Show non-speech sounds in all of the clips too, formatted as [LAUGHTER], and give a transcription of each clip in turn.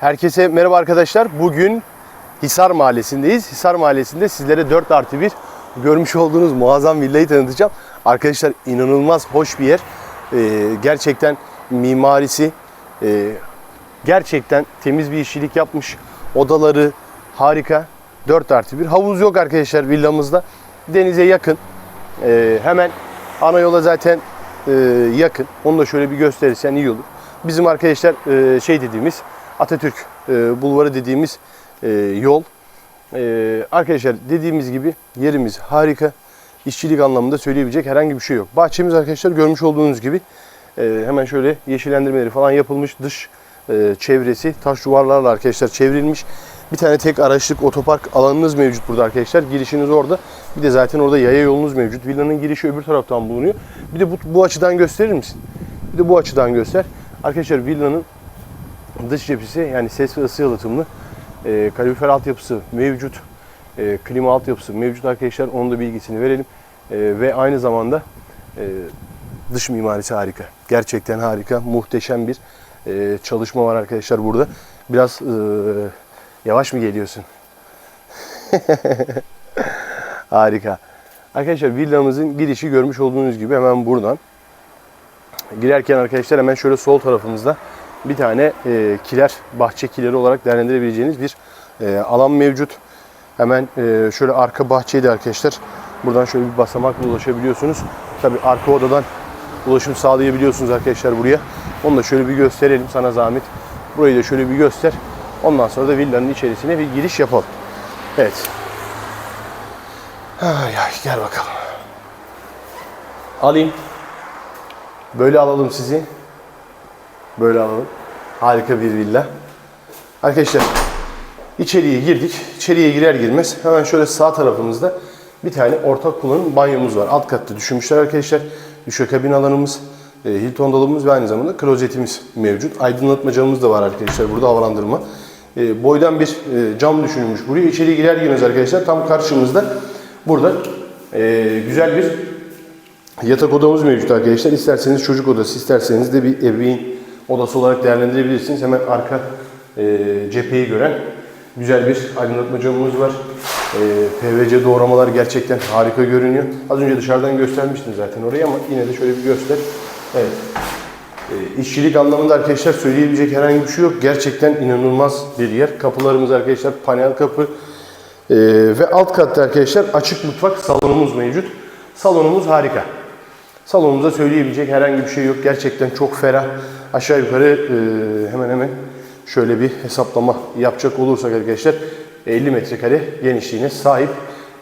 Herkese merhaba arkadaşlar. Bugün Hisar Mahallesi'ndeyiz. Hisar Mahallesi'nde sizlere 4 artı 1 görmüş olduğunuz muazzam villayı tanıtacağım. Arkadaşlar inanılmaz hoş bir yer. Ee, gerçekten mimarisi e, gerçekten temiz bir işçilik yapmış. Odaları harika. 4 artı 1. Havuz yok arkadaşlar villamızda. Denize yakın. Ee, hemen ana yola zaten e, yakın. Onu da şöyle bir gösterirsen iyi olur. Bizim arkadaşlar e, şey dediğimiz Atatürk e, Bulvarı dediğimiz e, yol. E, arkadaşlar dediğimiz gibi yerimiz harika. İşçilik anlamında söyleyebilecek herhangi bir şey yok. Bahçemiz arkadaşlar görmüş olduğunuz gibi e, hemen şöyle yeşillendirmeleri falan yapılmış. Dış e, çevresi taş duvarlarla arkadaşlar çevrilmiş. Bir tane tek araçlık otopark alanınız mevcut burada arkadaşlar. Girişiniz orada. Bir de zaten orada yaya yolunuz mevcut. Villanın girişi öbür taraftan bulunuyor. Bir de bu, bu açıdan gösterir misin? Bir de bu açıdan göster. Arkadaşlar villanın dış cephesi yani ses ve ısı yalıtımlı e, kalorifer altyapısı mevcut. E, klima altyapısı mevcut arkadaşlar. Onun da bilgisini verelim. E, ve aynı zamanda e, dış mimarisi harika. Gerçekten harika. Muhteşem bir e, çalışma var arkadaşlar burada. Biraz e, yavaş mı geliyorsun? [LAUGHS] harika. Arkadaşlar villamızın girişi görmüş olduğunuz gibi hemen buradan. Girerken arkadaşlar hemen şöyle sol tarafımızda bir tane e, kiler, bahçe kileri olarak değerlendirebileceğiniz bir e, alan mevcut. Hemen e, şöyle arka bahçeyi de arkadaşlar buradan şöyle bir basamakla ulaşabiliyorsunuz. Tabi arka odadan ulaşım sağlayabiliyorsunuz arkadaşlar buraya. Onu da şöyle bir gösterelim sana zahmet. Burayı da şöyle bir göster. Ondan sonra da villanın içerisine bir giriş yapalım. Evet. Ay ay gel bakalım. Alayım. Böyle alalım sizi. Böyle alalım. Harika bir villa. Arkadaşlar içeriye girdik. İçeriye girer girmez hemen şöyle sağ tarafımızda bir tane ortak kullanım banyomuz var. Alt katta düşünmüşler arkadaşlar. Düşekabin alanımız, e, Hilton dolabımız ve aynı zamanda klozetimiz mevcut. Aydınlatma camımız da var arkadaşlar. Burada havalandırma. E, boydan bir e, cam düşünülmüş. Buraya içeri girer girmez arkadaşlar tam karşımızda burada güzel bir Yatak odamız mevcut arkadaşlar. İsterseniz çocuk odası, isterseniz de bir ebeveyn odası olarak değerlendirebilirsiniz. Hemen arka e, cepheyi gören güzel bir aydınlatma camımız var. E, PVC doğramalar gerçekten harika görünüyor. Az önce dışarıdan göstermiştim zaten orayı ama yine de şöyle bir göster. Evet. E, işçilik anlamında arkadaşlar söyleyebilecek herhangi bir şey yok. Gerçekten inanılmaz bir yer. Kapılarımız arkadaşlar panel kapı. E, ve alt katta arkadaşlar açık mutfak salonumuz mevcut. Salonumuz harika. Salonumuza söyleyebilecek herhangi bir şey yok. Gerçekten çok ferah. Aşağı yukarı e, hemen hemen şöyle bir hesaplama yapacak olursak arkadaşlar 50 metrekare genişliğine sahip.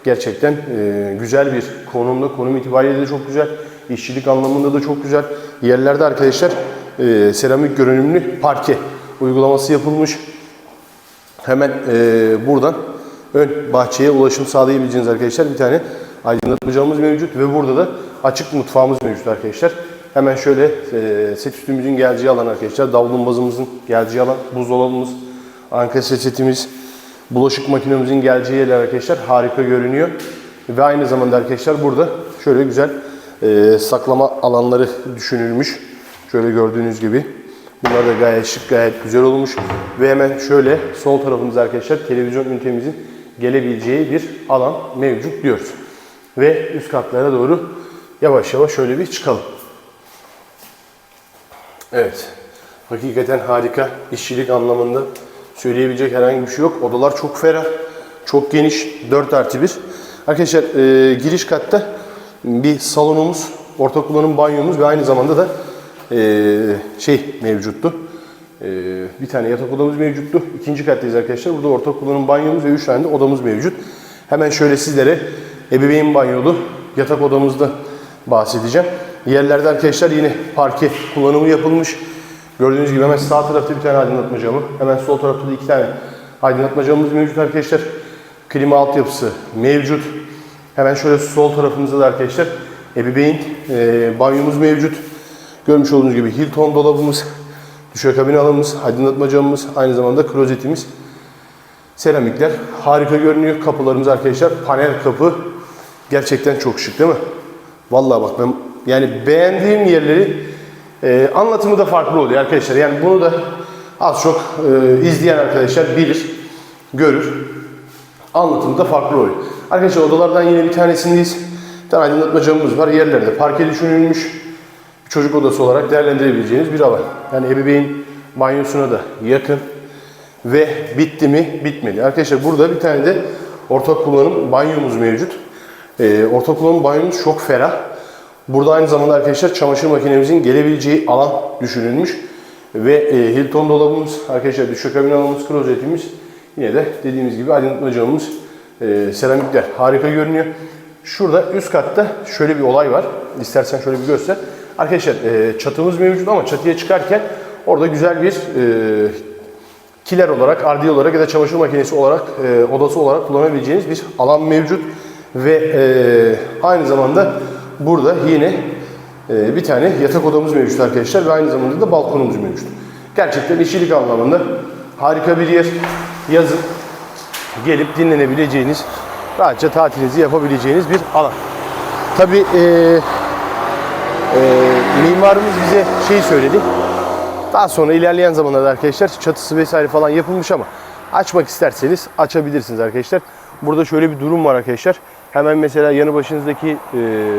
Gerçekten e, güzel bir konumda. Konum itibariyle de çok güzel. İşçilik anlamında da çok güzel. Yerlerde arkadaşlar e, seramik görünümlü parke uygulaması yapılmış. Hemen buradan ön bahçeye ulaşım sağlayabileceğiniz arkadaşlar bir tane aydınlatma camımız mevcut ve burada da açık mutfağımız mevcut arkadaşlar. Hemen şöyle e, set üstümüzün geleceği alan arkadaşlar. Davlumbazımızın geleceği alan, buzdolabımız, anka set setimiz, bulaşık makinemizin geleceği yerler arkadaşlar harika görünüyor. Ve aynı zamanda arkadaşlar burada şöyle güzel e, saklama alanları düşünülmüş. Şöyle gördüğünüz gibi. Bunlar da gayet şık, gayet güzel olmuş. Ve hemen şöyle sol tarafımızda arkadaşlar televizyon ünitemizin gelebileceği bir alan mevcut diyoruz. Ve üst katlara doğru yavaş yavaş şöyle bir çıkalım. Evet. Hakikaten harika. işçilik anlamında söyleyebilecek herhangi bir şey yok. Odalar çok ferah, çok geniş. 4 artı 1. Arkadaşlar e, giriş katta bir salonumuz, ortak kullanım banyomuz ve aynı zamanda da e, şey mevcuttu. E, bir tane yatak odamız mevcuttu. İkinci kattayız arkadaşlar. Burada ortak kullanım banyomuz ve 3 tane de odamız mevcut. Hemen şöyle sizlere ebeveyn banyolu yatak odamızda bahsedeceğim. Yerlerde arkadaşlar yine parke kullanımı yapılmış. Gördüğünüz gibi hemen sağ tarafta bir tane aydınlatma camı. Hemen sol tarafta da iki tane aydınlatma camımız mevcut arkadaşlar. Klima altyapısı mevcut. Hemen şöyle sol tarafımızda da arkadaşlar ebeveyn e, banyomuz mevcut. Görmüş olduğunuz gibi Hilton dolabımız, düşerkabin alanımız, aydınlatma camımız, aynı zamanda klozetimiz. Seramikler harika görünüyor. Kapılarımız arkadaşlar panel kapı. Gerçekten çok şık değil mi? Vallahi bak ben yani beğendiğim yerleri e, anlatımı da farklı oluyor arkadaşlar. Yani bunu da az çok e, izleyen arkadaşlar bilir, görür. Anlatımı da farklı oluyor. Arkadaşlar odalardan yine bir tanesindeyiz. Bir tane aydınlatma camımız var. Yerlerde parke düşünülmüş. Çocuk odası olarak değerlendirebileceğiniz bir alan. Yani ebeveyn banyosuna da yakın. Ve bitti mi? Bitmedi. Arkadaşlar burada bir tane de ortak kullanım banyomuz mevcut. Ee, ortak kullanım banyomuz çok ferah. Burada aynı zamanda arkadaşlar çamaşır makinemizin gelebileceği alan düşünülmüş. Ve e, Hilton dolabımız, arkadaşlar düşükabin alanımız, klozetimiz. Yine de dediğimiz gibi aydınlatma camımız, e, seramikler harika görünüyor. Şurada üst katta şöyle bir olay var. İstersen şöyle bir göster. Arkadaşlar e, çatımız mevcut ama çatıya çıkarken orada güzel bir kiler olarak, ardiye olarak ya da çamaşır makinesi olarak, odası olarak kullanabileceğiniz bir alan mevcut. Ve aynı zamanda burada yine e, bir tane yatak odamız mevcut arkadaşlar ve aynı zamanda da balkonumuz mevcut. Gerçekten işçilik anlamında harika bir yer. Yazın gelip dinlenebileceğiniz, rahatça tatilinizi yapabileceğiniz bir alan. Tabii e, e, mimarımız bize şey söyledi. Daha sonra ilerleyen zamanlarda arkadaşlar çatısı vesaire falan yapılmış ama açmak isterseniz açabilirsiniz arkadaşlar. Burada şöyle bir durum var arkadaşlar. Hemen mesela yanı başınızdaki e,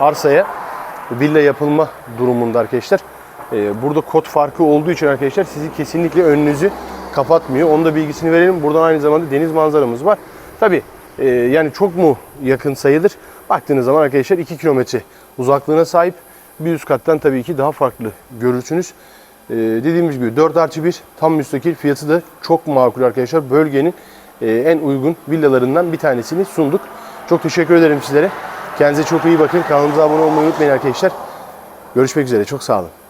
arsaya villa yapılma durumunda arkadaşlar. E, burada kod farkı olduğu için arkadaşlar sizi kesinlikle önünüzü kapatmıyor. Onun da bilgisini verelim. Buradan aynı zamanda deniz manzaramız var. Tabi yani çok mu yakın sayılır? Baktığınız zaman arkadaşlar 2 kilometre uzaklığına sahip. Bir üst kattan tabii ki daha farklı görürsünüz. Ee, dediğimiz gibi 4 artı 1 tam müstakil fiyatı da çok makul arkadaşlar. Bölgenin e, en uygun villalarından bir tanesini sunduk. Çok teşekkür ederim sizlere. Kendinize çok iyi bakın. Kanalımıza abone olmayı unutmayın arkadaşlar. Görüşmek üzere. Çok sağ olun.